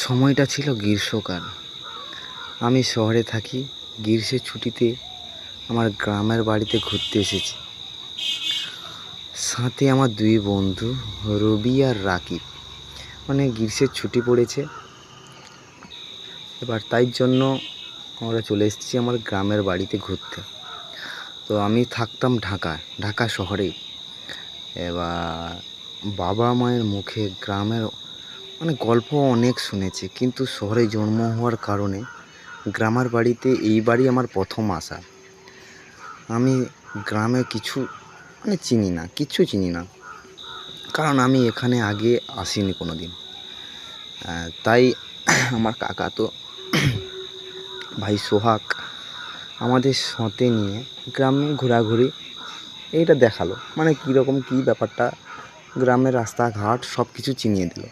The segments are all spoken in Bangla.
সময়টা ছিল গ্রীষ্মকাল। আমি শহরে থাকি গ্রীষ্মের ছুটিতে আমার গ্রামের বাড়িতে ঘুরতে এসেছি। সাথে আমার দুই বন্ধু, রবি আর রাকিব। মানে গ্রীষ্মের ছুটি পড়েছে। এবার তাই জন্য আমরা চলে এসেছি আমার গ্রামের বাড়িতে ঘুরতে। তো আমি থাকতাম ঢাকায় ঢাকা শহরেই। এবার বাবা মায়ের মুখে গ্রামের মানে গল্প অনেক শুনেছি, কিন্তু শহরে জন্ম হওয়ার কারণে গ্রামের বাড়িতে এইবারই আমার প্রথম আসা। আমি গ্রামে কিছু মানে চিনি না কিচ্ছু চিনি না, কারণ আমি এখানে আগে আসিনি কোনো দিন তাই আমার কাকা তো ভাই সোহাগ আমাদের সাথে নিয়ে গ্রামে ঘোরাঘুরি এইটা দেখাল। মানে কীরকম কী ব্যাপারটা, গ্রামের রাস্তাঘাট সব কিছু চিনিয়ে দিল।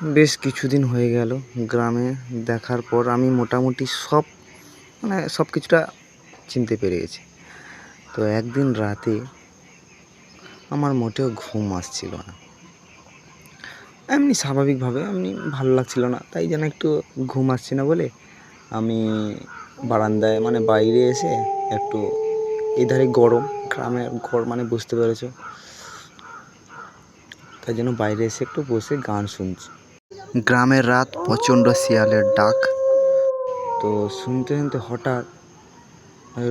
বেশ কিছুদিন হয়ে গেল গ্রামে দেখার পর আমি মোটামুটি সব মানে সব কিছুটা চিনতে পেরে গেছি। তো একদিন রাতে আমার মোটেও ঘুম আসছিল না। এমনি স্বাভাবিকভাবে এমনি ভালো লাগছিল না, তাই যেন একটু ঘুম আসছে না বলে আমি বারান্দায় মানে বাইরে এসে একটু এধারে গরম গ্রামে ঘর মানে বুঝতে পেরেছ। তাই জন্য বাইরে এসে একটু বসে গান শুনছি। গ্রামের রাত প্রচণ্ড শিয়ালের ডাক। তো শুনতে শুনতে হঠাৎ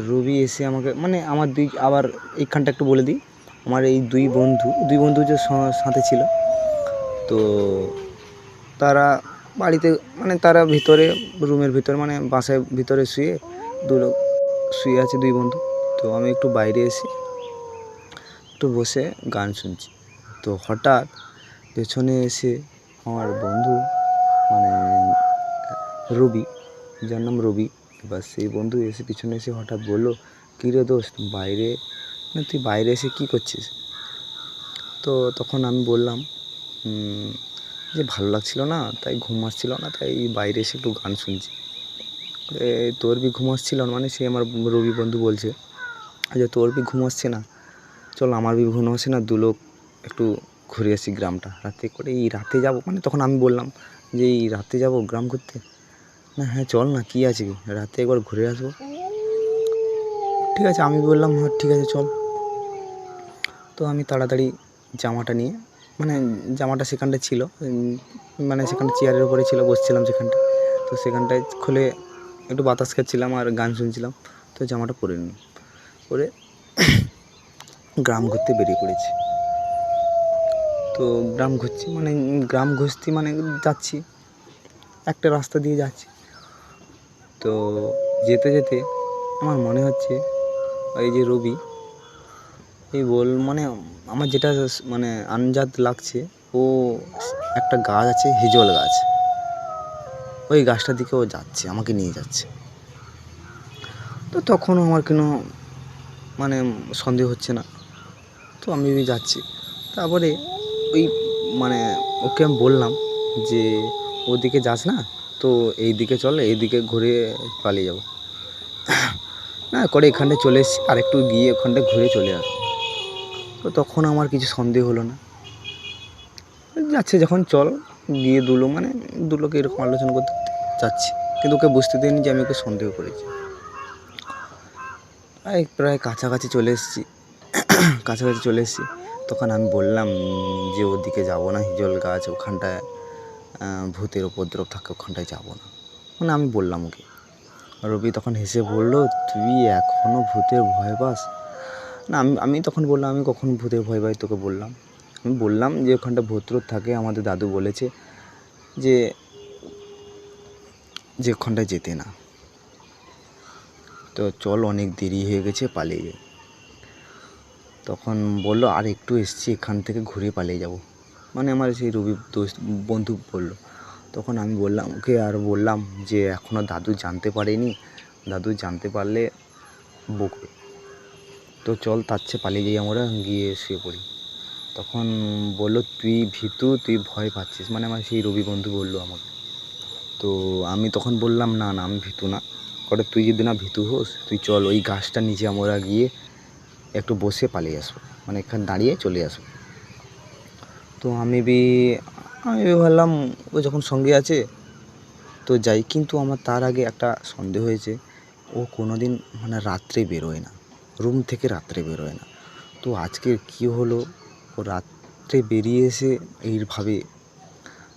রবি এসে আমাকে মানে আমার দুই, আবার এইখানটা একটু বলে দিই। আমার এই দুই বন্ধু দুই বন্ধু যে সাথে ছিল। তো তারা বাড়িতে মানে তারা ভিতরে, রুমের ভিতরে মানে বাসায় ভিতরে শুয়ে দু লোক শুয়ে আছে, দুই বন্ধু। তো আমি একটু বাইরে এসে একটু বসে গান শুনছি। তো হঠাৎ পেছনে এসে আমার বন্ধু মানে রবি, যার নাম রবি, এবার সেই বন্ধু এসে পিছনে এসে হঠাৎ বলল, কী রে দোস্ত, বাইরে না তুই বাইরে এসে কী করছিস? তো তখন আমি বললাম যে ভালো লাগছিল না, তাই ঘুম আসছিল না, তাই বাইরে এসে একটু গান শুনছি। তোর বি ঘুম আসছিল না? মানে সে আমার রবি বন্ধু বলছে, যে তোর বি ঘুম আসছে না? চল আমার বি ঘুম আসছে না দু লোক একটু ঘুরে আসি গ্রামটা। রাতে করে এই রাতে যাব মানে তখন আমি বললাম যে এই রাতে যাব গ্রাম ঘুরতে। না হ্যাঁ চল না, কী আছে? কি রাতে একবার ঘুরে আসব। ঠিক আছে, আমি বললাম হ্যাঁ ঠিক আছে, চল। তো আমি তাড়াতাড়ি জামাটা নিয়ে মানে জামাটা সেখানটায় ছিল মানে সেখানটা চেয়ারের উপরে ছিল, বসছিলাম সেখানটায় তো সেখানটায় খুলে একটু বাতাস খাচ্ছিলাম আর গান শুনছিলাম। তো জামাটা পরে নিলাম। পরে গ্রাম ঘুরতে বেরিয়ে পড়েছি। তো গ্রাম ঘুরছি মানে গ্রাম ঘুরছি মানে যাচ্ছি। একটা রাস্তা দিয়ে যাচ্ছি। তো যেতে যেতে আমার মনে হচ্ছে, এই যে রবি, এই বল মানে আমার যেটা মানে আনজাত লাগছে, ও একটা গাছ আছে, হিজল গাছ। ওই গাছটার দিকে ও যাচ্ছে, আমাকে নিয়ে যাচ্ছে। তো তখনও আমার কোনো মানে সন্দেহ হচ্ছে না। তো আমি যাচ্ছি। তারপরে ওই মানে ওকে আমি বললাম যে, ওদিকে যাস না, তো এই দিকে চল এই দিকে ঘুরে পালিয়ে যাব। না, করে এখানটায় চলে এসেছি, আর একটু গিয়ে ওখানটায় ঘুরে চলে আসব। তো তখন আমার কিছু সন্দেহ হলো না। যাচ্ছে, যখন চল, গিয়ে দুলো মানে দুলোকে এরকম আলোচনা করতে করতে যাচ্ছি। কিন্তু ওকে বুঝতে দিইনি যে আমি ওকে সন্দেহ করেছি। প্রায় প্রায় কাছাকাছি চলে এসেছি। কাছাকাছি চলে এসেছি। তখন আমি বললাম যে, ওদিকে যাব না, হিজল গাছ, ওখানটায় ভূতের উপদ্রব থাকে, ওখানটায় যাব না। মানে আমি বললাম, ওকে। রবি তখন হেসে বলল, তুই এখনও ভূতের ভয় পাস? না, আমি আমি তখন বললাম, আমি কখন ভূতের ভয় পাই তোকে বললাম? আমি বললাম যে, ওখানটা ভূত টুত থাকে। আমাদের দাদু বলেছে যে যে ওখানটায় যেতে না। তো চল অনেক দেরি হয়ে গেছে, পালিয়ে যাই। তখন বলল, আর একটু এসছি, এখান থেকে ঘুরে পালিয়ে যাব। মানে আমার সেই রবি দোস্ত বন্ধু বলল। তখন আমি বললাম, ওকে, আর বললাম যে এখনও দাদু জানতে পারেনি। দাদু জানতে পারলে বকবে তো চল তার চেয়ে পালিয়ে যাই আমরা, গিয়ে শুয়ে পড়ি। তখন বলল, তুই ভীতু, তুই ভয় পাচ্ছিস। মানে আমার সেই রবি বন্ধু বলল আমাকে। তো আমি তখন বললাম, না না, আমি ভীতু না। করে তুই যদি না ভীতু হোস, তুই চল, ওই গাছটা নিচে আমরা গিয়ে একটু বসে পালিয়ে আসব। মানে এখানে দাঁড়িয়ে চলে আসব। তো আমি বি, আমি ভাবলাম, ও যখন সঙ্গে আছে, তো যাই। কিন্তু আমার তার আগে একটা সন্দেহ হয়েছে। ও কোনো দিন মানে রাত্রে বেরোয় না। রুম থেকে রাত্রে বেরোয় না। তো আজকে কী হলো? ও রাত্রে বেরিয়ে এসে এইভাবে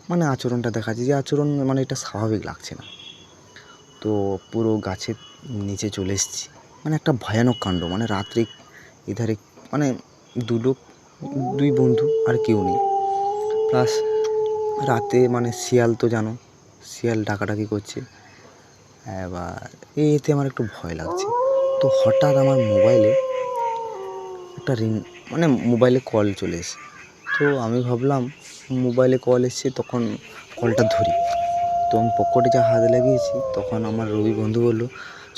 মানে আচরণটা দেখাচ্ছে যে আচরণ মানে এটা স্বাভাবিক লাগছে না। তো পুরো গাছের নিচে চলে এসেছি। মানে একটা ভয়ানক কাণ্ড। মানে রাত্রে এধারে মানে দু লোক, দুই বন্ধু আর কেউ নেই। প্লাস রাতে মানে শিয়াল তো জানো, শিয়াল ডাকাডাকি করছে। এবার এতে আমার একটু ভয় লাগছে। তো হঠাৎ আমার মোবাইলে একটা রিং মানে মোবাইলে কল চলে এসে। তো আমি ভাবলাম, মোবাইলে কল এসছে, তখন কলটা ধরি। তো আমি পকেটে যা হাত লাগিয়েছি, তখন আমার রবি বন্ধু বলল,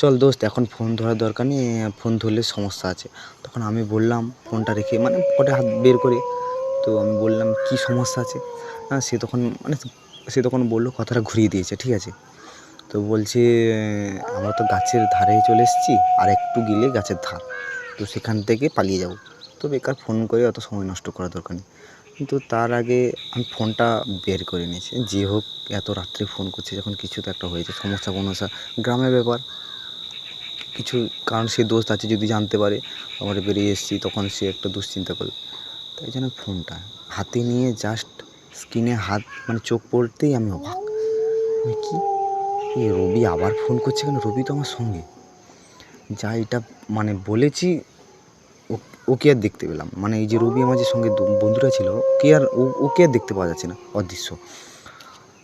চল দোস্ত, এখন ফোন ধরার দরকার নেই, ফোন ধরলে সমস্যা আছে। তখন আমি বললাম ফোনটা রেখে মানে পকেটে হাত বের করে, তো আমি বললাম, কী সমস্যা আছে? সে তখন মানে সে তখন বলল, কথাটা ঘুরিয়ে দিয়েছে, ঠিক আছে? তো বলছে আমরা তো গাছের ধারে চলে এসেছি, আর একটু গেলে গাছের ধার, তো সেখান থেকে পালিয়ে যাব। তো বেকার ফোন করে অত সময় নষ্ট করা দরকার নেই। কিন্তু তার আগে আমি ফোনটা বের করে নিয়েছি। যে হোক, এত রাত্রে ফোন করছে, যখন কিছু তো একটা হয়েছে, সমস্যা ফমস্যা গ্রামের ব্যাপার। কিছু কারণ সে দোস্ত আছে যদি জানতে পারে, আমরা বেরিয়ে এসেছি, তখন সে একটা দুশ্চিন্তা করবে। তাই জন্য ফোনটা হাতে নিয়ে জাস্ট স্ক্রিনে হাত মানে চোখ পড়তেই আমি অবাক। কি? এই রবি আবার ফোন করছে কেন? রবি তো আমার সঙ্গে। যা এটা মানে বলেছি ওকে আর দেখতে পেলাম। মানে এই যে রবি আমার যে সঙ্গে বন্ধুরা ছিল, ওকে আর ওকে আর দেখতে পাওয়া যাচ্ছে না, অদৃশ্য।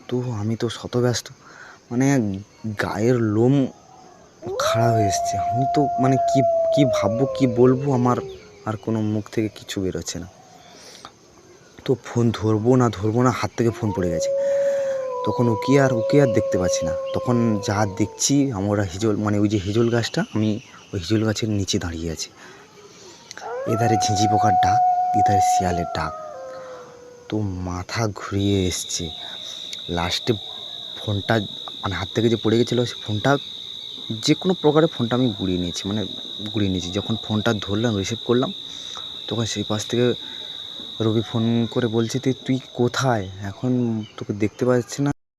তো আমি তো শতব্যস্ত। মানে গায়ের লোম খাড়া হয়ে এসছে। আমি তো মানে কি কি ভাববো, কি বলব আমার আর কোনো মুখ থেকে কিছু বেরোচ্ছে না। তো ফোন ধরবো না ধরবো না হাত থেকে ফোন পড়ে গেছে। তখন ওকে আর ওকে আর দেখতে পাচ্ছি না। তখন যা দেখছি, আমরা হিজল মানে ওই যে হিজল গাছটা, আমি ওই হিজল গাছের নিচে দাঁড়িয়ে আছি। এধারে ঝিঁঝি পোকার ডাক, এধারে শিয়ালের ডাক। তো মাথা ঘুরিয়ে এসছে। লাস্টে ফোনটা মানে হাত থেকে যে পড়ে গেছিল, সে ফোনটা যে কোনো প্রকারে ফোনটা আমি গুড়িয়ে নিয়েছি মানে গুড়িয়ে নিয়েছি। যখন ফোনটা ধরলাম রিসিভ করলাম, তখন সেই পাশ থেকে রবি ফোন করে বলছে তুই কোথায়? এখন তোকে দেখতে পাচ্ছি না।